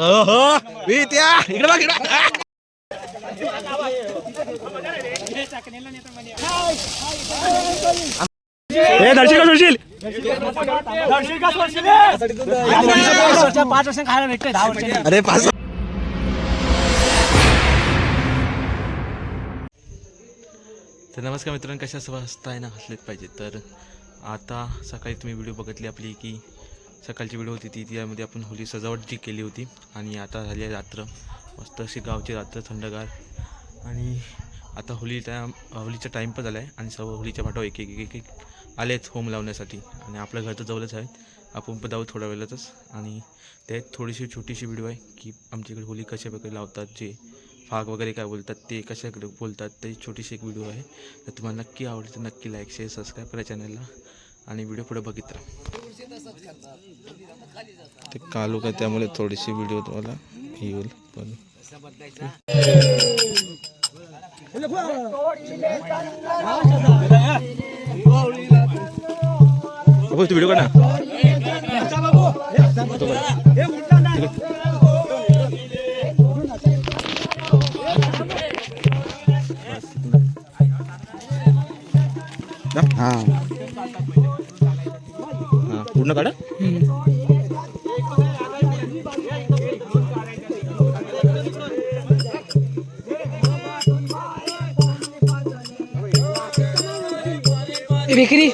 हो इकडे बघ इकडे ए दर्शिका सोडशील पाच वर्ष खायला भेटते दहा वर्ष अरे पाच तर नमस्कार मित्रांनो कशा स्वस्ताय ना हसलेच पाहिजे. तर आता सकाळी तुम्ही व्हिडिओ बघितली आपली की सकाळची व्हिडिओ होती ती त्यामध्ये आपण होली सजावट जी केली होती. आणि आता झाली आहे रात्र. मस्त अशी गावची रात्र थंडगार. आणि आता होली त्या होलीचा टाईम पण झाला आहे आणि सर्व होलीच्या पाठवा एक एक एक एक आलेच होम लावण्यासाठी. आणि आपल्या घर तर जवळच आहेत. आपण पण जाऊ थोड्या वेळातच. आणि त्यात थोडीशी छोटीशी व्हिडिओ आहे की आमच्याकडे होली कशा प्रकारे लावतात जे फाग वगैरे काय बोलतात ते कशाकडे बोलतात ते छोटीशी एक व्हिडिओ आहे. तर तुम्हाला नक्की आवडते नक्की लाईक शेअर सबस्क्राईब करा चॅनलला आणि व्हिडिओ पुढे बघित राहा ते कालू का त्यामुळे थोडीशी व्हिडिओ तुम्हाला येईल पण. व्हिडिओ काढ ना. हां. हां पूर्ण काढा विक्री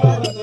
Oh,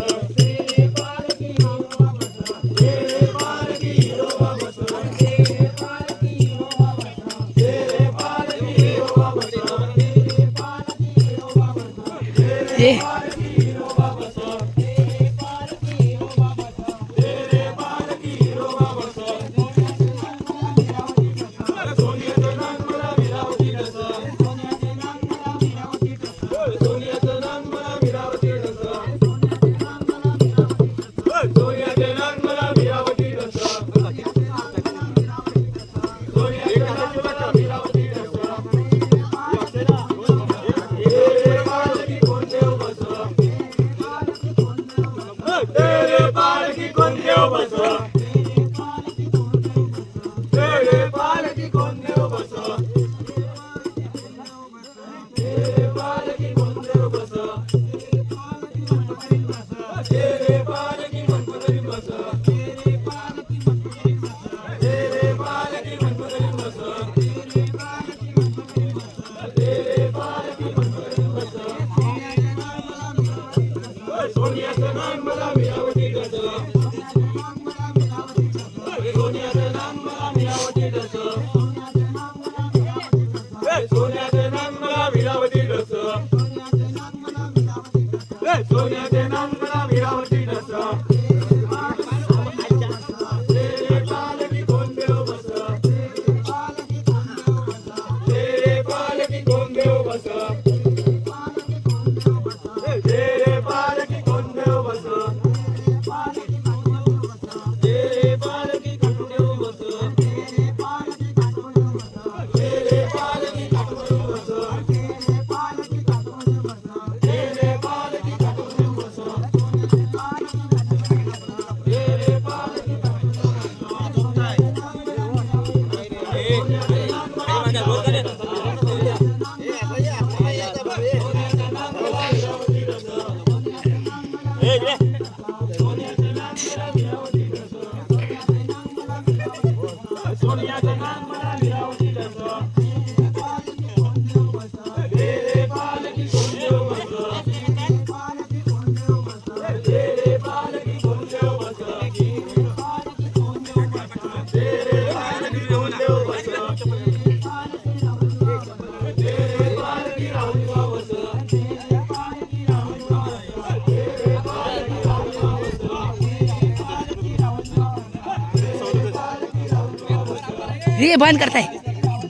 हे बंद करताय.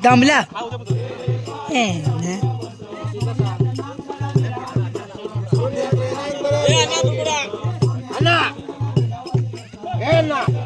दमला. ए, ना.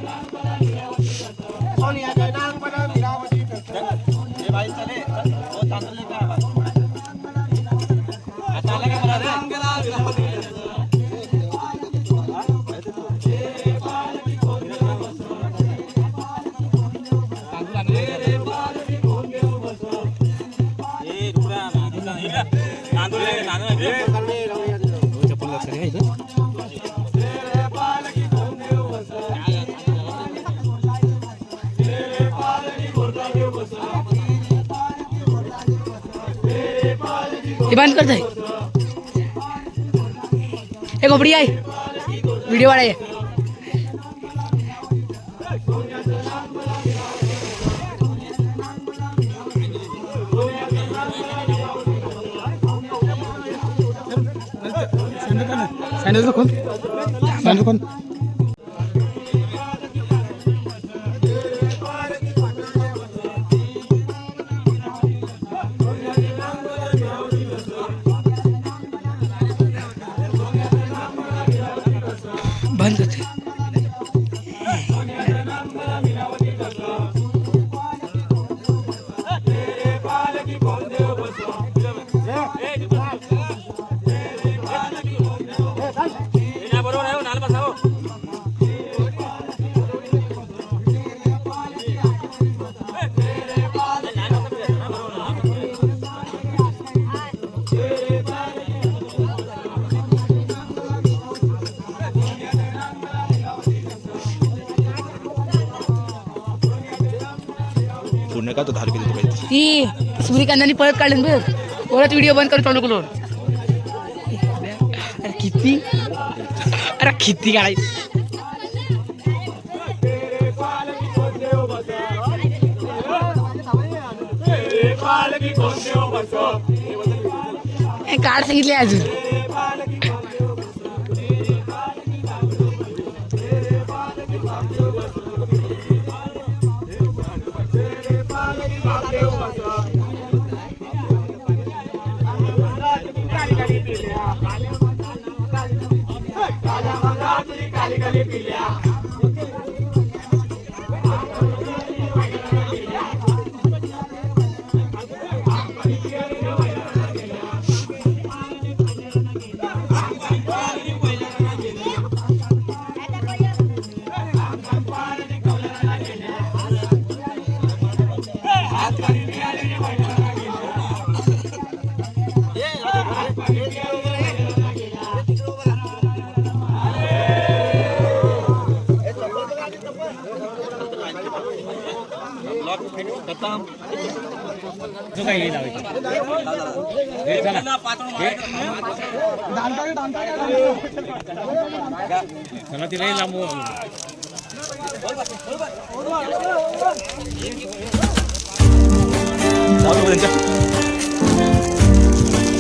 हे बंद करताय हे गोबडी आहे. व्हिडिओ वाढाय बंद करताय सूर्यकांतांनी परत काढलं बघ. परत व्हिडिओ बंद कर चालू करून अरे किती? अरे किती काढायचं ए, काढ सांगितले अजून. liga de bilhar.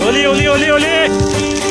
ओली ओली ओली ओली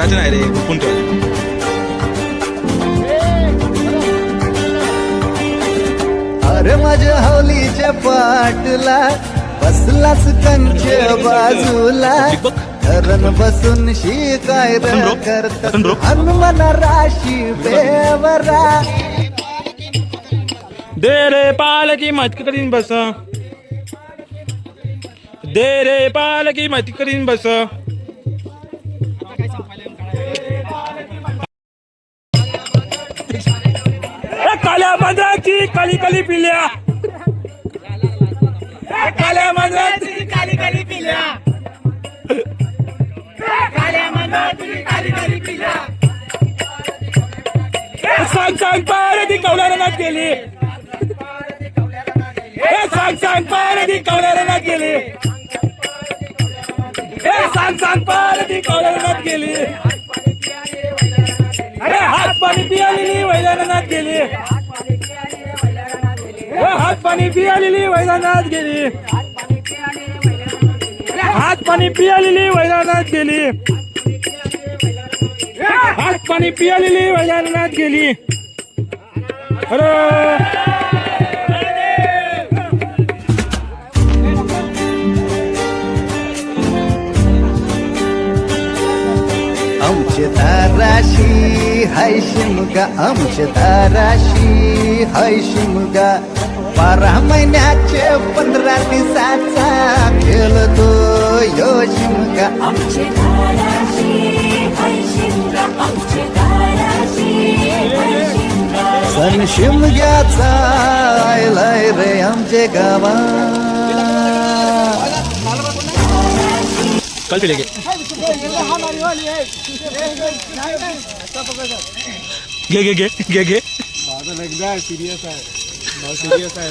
काढायचं नाही रे गुपून ठेवायचं अरे माझ्या हवलीच्या पाटला बसलाच कंच बाजूला. धरण बसून शिकाय करत. हनुमान राशी बेवरा. दे रे पालकी मत करीन बस? दे रे पालकी मत करीन बस? काल्या मांजराची काली काली पिल्या काल्या मांजराची काली काली पिल्या काल्या मांजराची काली काली पिल्या सांग सांग पार ती गेली. हे सांग सांग पारधी कवड्याला गेली. हे सांग सांग पारधी कवड्याला गेली. अरे हात पाणी पियालेली वैदानात गेली. हात पाणी पियालेली वैदानात गेली. हात पाणी पियालेली वैदानात गेली. हात पाणी पियालेली वैदानात गेली. अरे आमच्या दाराशी मुलगा आमच्या दाराशी हैशी मुलगा बारा महिन्याचे पंधरा दिवसाचा खेळतो यो शिमगा सन शिमग्याचा लय रे आमचे गावा कल पिलेगे घे घे घे घे घे.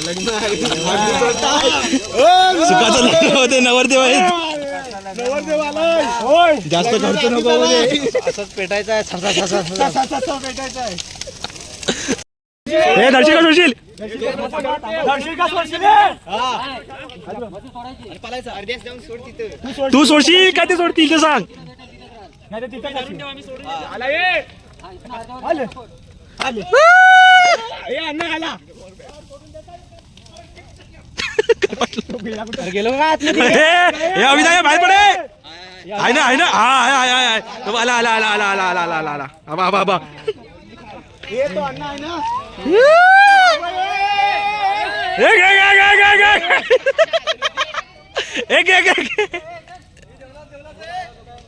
लग्न आहे होते जास्त खर्च नको पेटायचं आहे ससा तू सोडशील का ते सोडतील ते सांग. हे अभिनय बाहेर पडे. आहे ना आहे ना. हा आहे आहे आहे आला आला आला आला आला आला आला आला. आला आबा आबा आबा एक एक एक एक एक. एक एक एक.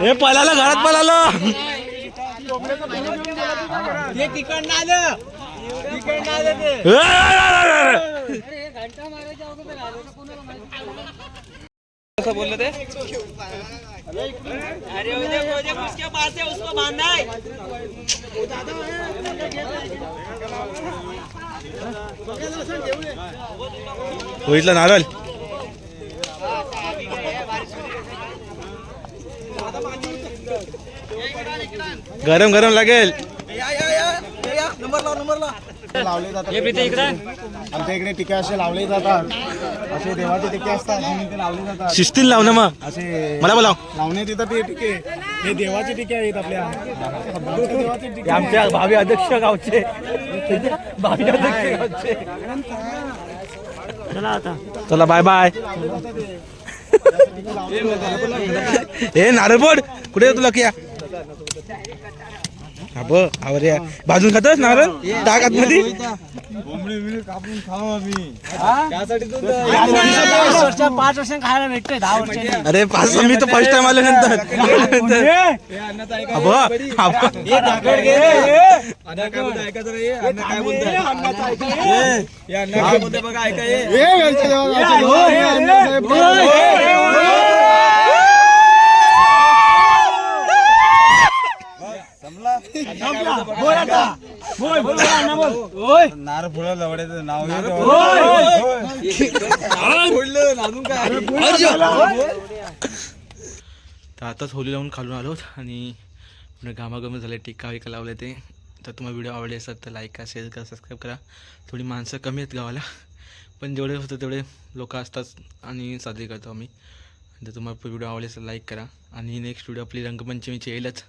हे पळालं घरात पळालं. कसं बोललं ते? अरे उद्या मुझे गरम गरम लागेल. लावले जातात. आमच्या इकडे टिके असे लावले जातात. असे देवाचे टिके असतात म्हणून ते लावले जातात. शिस्तीन लाव ना मग. असे मला बोलाव. लावण्यात येतात ते टिके. हे देवाचे टिके आहेत आपल्या. आमच्या देवाचे टिके आमच्या भावी अध्यक्ष गावचे. भावी अध्यक्ष गावचे. चला बाय बाय. हे नारळ पोड कुठे तुला किया? हा ब आवरे भाजून खातस नारळ टाक आतमध्ये पाच वर्ष खायला भेटतोय दहा वर्षांनी अरे पाच मी तर फर्स्ट टाइम आलो नंतर अबो, अबो. तर आताच होली लावून खालून आलो आणि घामाघाम झाले टिक्का विका लावले ते. तर तुम्हाला व्हिडिओ आवडले असेल तर लाईक करा शेअर करा सबस्क्राईब करा. थोडी माणसं कमी आहेत गावाला पण जेवढे होतं तेवढे लोक असतात आणि साजरी करतो आम्ही. जर तुम्हाला व्हिडिओ आवडले असेल लाईक करा. आणि नेक्स्ट व्हिडिओ आपली रंगपंचमीची येईलच.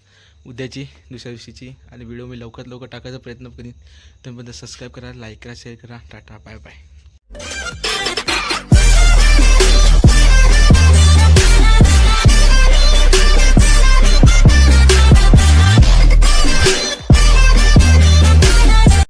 उद्याची दुसऱ्या दिवशीची आणि व्हिडिओ मी लवकरात लवकर टाकायचा प्रयत्न करीन. तोपर्यंत सबस्क्राईब करा लाईक करा शेअर करा. Tata bye bye